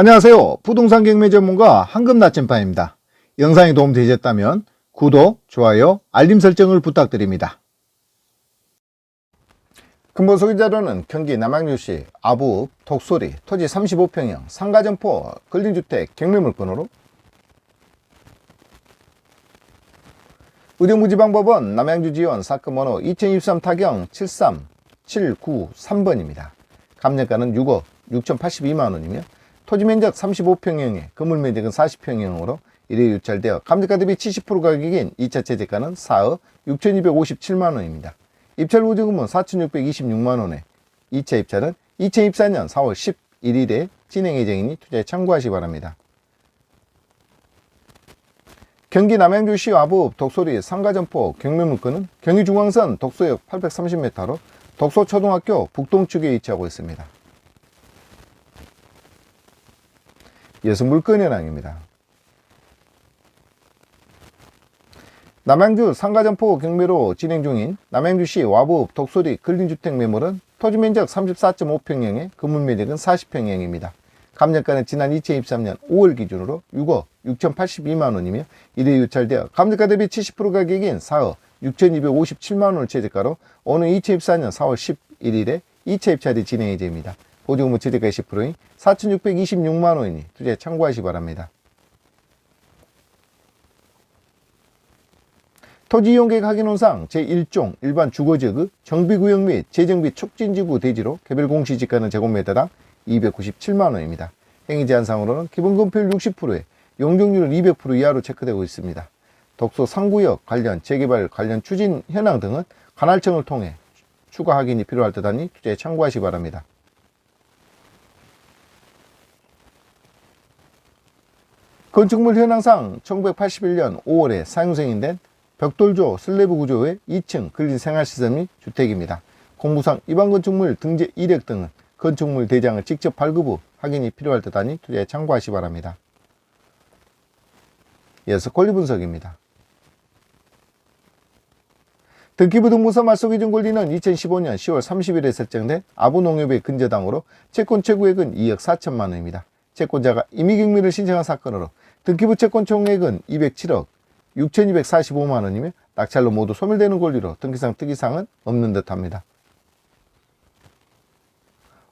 안녕하세요. 부동산 경매 전문가 황금 나침반입니다. 영상이 도움되셨다면 구독, 좋아요, 알림 설정을 부탁드립니다. 근본 소유자로는 경기 남양주시 아부읍 독소리 토지 35평형 상가점포 근린주택 경매물건으로 의료무지방법원 남양주지원 사건번호 2023 타경 73793번입니다. 감정가는 6억 6,082만원이며 토지 면적 35평형에 건물 면적은 40평형으로 1회 유찰되어 감정가 대비 70% 가격인 2차 채제가는 4억 6,257만원입니다. 입찰 보증금은 4,626만원에 2차 입찰은 2024년 4월 11일에 진행 예정이니 투자에 참고하시 기 바랍니다. 경기 남양주시 아부읍 독소리 상가점포 경매물건은 경의중앙선 독소역 830m로 독소초등학교 북동쪽에 위치하고 있습니다. 물건 현황입니다. 남양주 상가점포 경매로 진행 중인 남양주시 와부읍 독소리 근린주택 매물은 토지 면적 34.5평형에 건물 면적은 40평형입니다. 감정가는 지난 2023년 5월 기준으로 6억 6,082만원이며 1회 유찰되어 감정가 대비 70% 가격인 4억 6,257만원을 최저가로 오는 2024년 4월 11일에 2차 입찰이 진행 예정입니다. 보증금은 최저가 10%인 4,626만원이니 투자에 참고하시 기 바랍니다. 토지이용계획 확인원상 제1종 일반 주거지역의 정비구역 및 재정비 촉진지구 대지로 개별 공시지가는 제곱미터당 297만원입니다. 행위제한상으로는 기본건폐율 60%에 용적률은 200% 이하로 체크되고 있습니다. 독소 상구역 관련 재개발 관련 추진 현황 등은 관할청을 통해 추가 확인이 필요할 듯 하니 투자에 참고하시 기 바랍니다. 건축물 현황상 1981년 5월에 사용승인된 벽돌조 슬래브 구조의 2층 근린 생활시설 및 주택입니다. 공부상 일반 건축물 등재 이력 등은 건축물 대장을 직접 발급 후 확인이 필요할 듯 하니 투자에 참고하시 기 바랍니다. 이어서 권리 분석입니다. 등기부 등본서 말소 기준 권리는 2015년 10월 30일에 설정된 아부농협의 근저당으로 채권 최고액은 2억 4천만 원입니다. 채권자가 임의경매를 신청한 사건으로 등기부 채권 총액은 207억 6,245만 원이며 낙찰로 모두 소멸되는 권리로 등기상 특이사항은 없는 듯 합니다.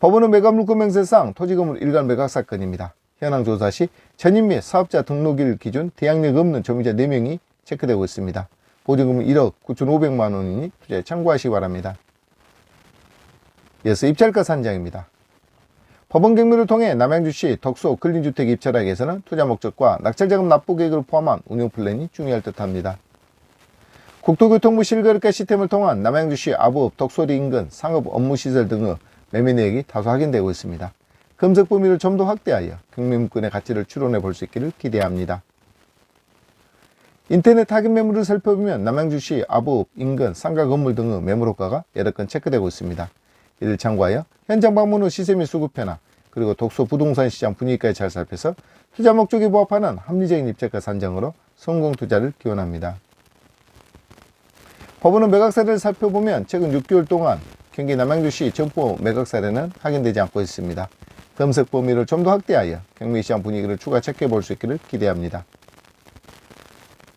법원은 매각물권 명세상 토지건물 일간 매각 사건입니다. 현황 조사 시 전입 및 사업자 등록일 기준 대항력 없는 점유자 4명이 체크되고 있습니다. 보증금은 1억 9,500만 원이니 투자에 참고하시기 바랍니다. 이어서 입찰가 산정입니다. 법원 경매를 통해 남양주시 덕소 근린주택 입찰하기 위해서는 투자 목적과 낙찰자금 납부 계획을 포함한 운영 플랜이 중요할 듯합니다. 국토교통부 실거래가 시스템을 통한 남양주시 아부읍 덕소리 인근 상업 업무시설 등의 매매 내역이 다소 확인되고 있습니다. 금속 범위를 좀 더 확대하여 경매물건의 가치를 추론해 볼 수 있기를 기대합니다. 인터넷 확인 매물을 살펴보면 남양주시 아부읍 인근 상가 건물 등의 매물 호가가 여러 건 체크되고 있습니다. 이를 참고하여 현장 방문 후 시세 및 수급 변화 그리고 독소 부동산 시장 분위기까지 잘 살펴서 투자 목적에 부합하는 합리적인 입찰가 산정으로 성공 투자를 기원합니다. 법원은 매각 사례를 살펴보면 최근 6개월 동안 경기 남양주시 점포 매각 사례는 확인되지 않고 있습니다. 검색 범위를 좀 더 확대하여 경매시장 분위기를 추가 체크해 볼 수 있기를 기대합니다.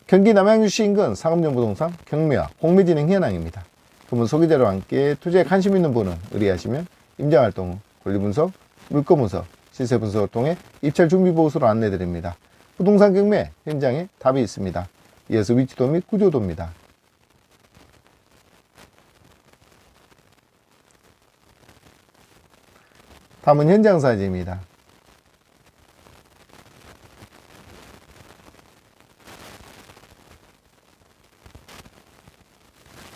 경기 남양주시 인근 상업용 부동산 경매와 공매 진행 현황입니다. 그분 소개자와 함께 투자에 관심 있는 분은 의뢰하시면 임장활동 후 권리분석, 물건분석, 시세분석을 통해 입찰 준비 보고서를 안내드립니다. 부동산 경매 현장에 답이 있습니다. 이어서 위치도 및 구조도입니다. 다음은 현장 사진입니다.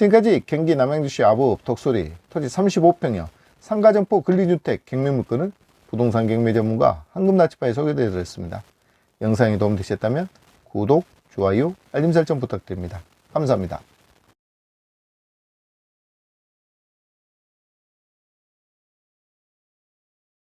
지금까지 경기 남양주시 아부읍 독소리 토지 35평형 상가점포 근린주택 경매물건을 부동산 경매 전문가 황금나치파에 소개해 드렸습니다. 영상이 도움되셨다면 구독, 좋아요, 알림 설정 부탁드립니다. 감사합니다.